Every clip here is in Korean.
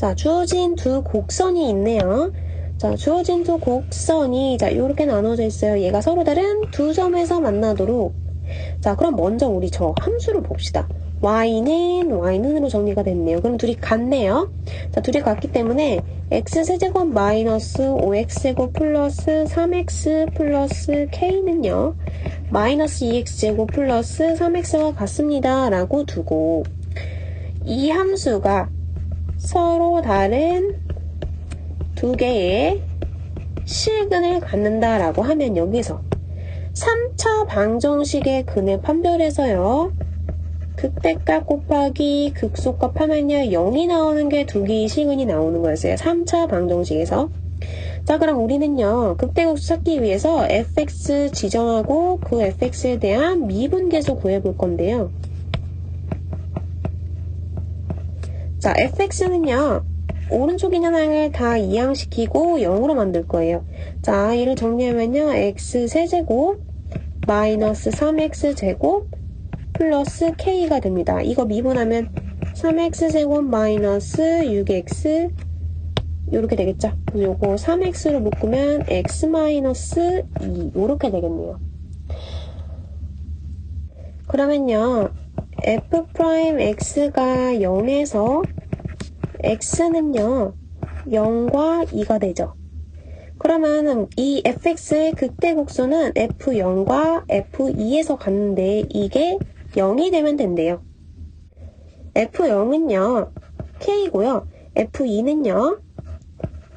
자, 주어진 두 곡선이 있네요. 자, 주어진 두 곡선이 자, 이렇게 나눠져 있어요. 얘가 서로 다른 두 점에서 만나도록. 자, 그럼 먼저 우리 저 함수를 봅시다. y는 y는으로 정리가 됐네요. 그럼 둘이 같네요. 자, 둘이 같기 때문에 x세제곱 마이너스 5x제곱 플러스 3x 플러스 k는요. 마이너스 2x제곱 플러스 3x와 같습니다. 라고 두고 이 함수가 서로 다른 두 개의 실근을 갖는다라고 하면 여기서 3차 방정식의 근을 판별해서요. 극대값 곱하기 극소값 하면요. 0이 나오는 게 두 개의 시근이 나오는 거였어요. 3차 방정식에서. 자 그럼 우리는요. 극대극소 찾기 위해서 fx 지정하고 그 fx에 대한 미분계수 구해볼 건데요 자 fx는요 오른쪽 있는 항을 다 이항시키고 0으로 만들 거예요 자 이를 정리하면요 x 세제곱 마이너스 3x 제곱 플러스 k가 됩니다. 이거 미분하면 3x제곱 마이너스 6x 이렇게 되겠죠? 요거 3x로 묶으면 x 마이너스 2 이렇게 되겠네요. 그러면요 f 프라임 x가 0에서 x는요 0과 2가 되죠. 그러면 이 fx의 극대 곡선은 f0과 f2에서 갔는데 이게 0이 되면 된대요. F0은요, K고요. F2는요,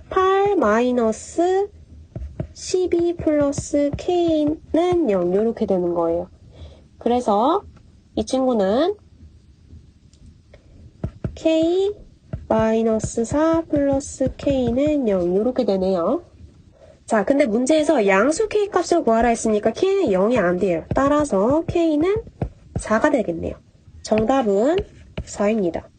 8 마이너스 12 플러스 K는 0 이렇게 되는 거예요. 그래서 이 친구는 K 마이너스 4 플러스 K는 0 이렇게 되네요. 자, 근데 문제에서 양수 K 값을 구하라 했으니까 K는 0이 안 돼요. 따라서 K는 4가 되겠네요. 정답은 4입니다.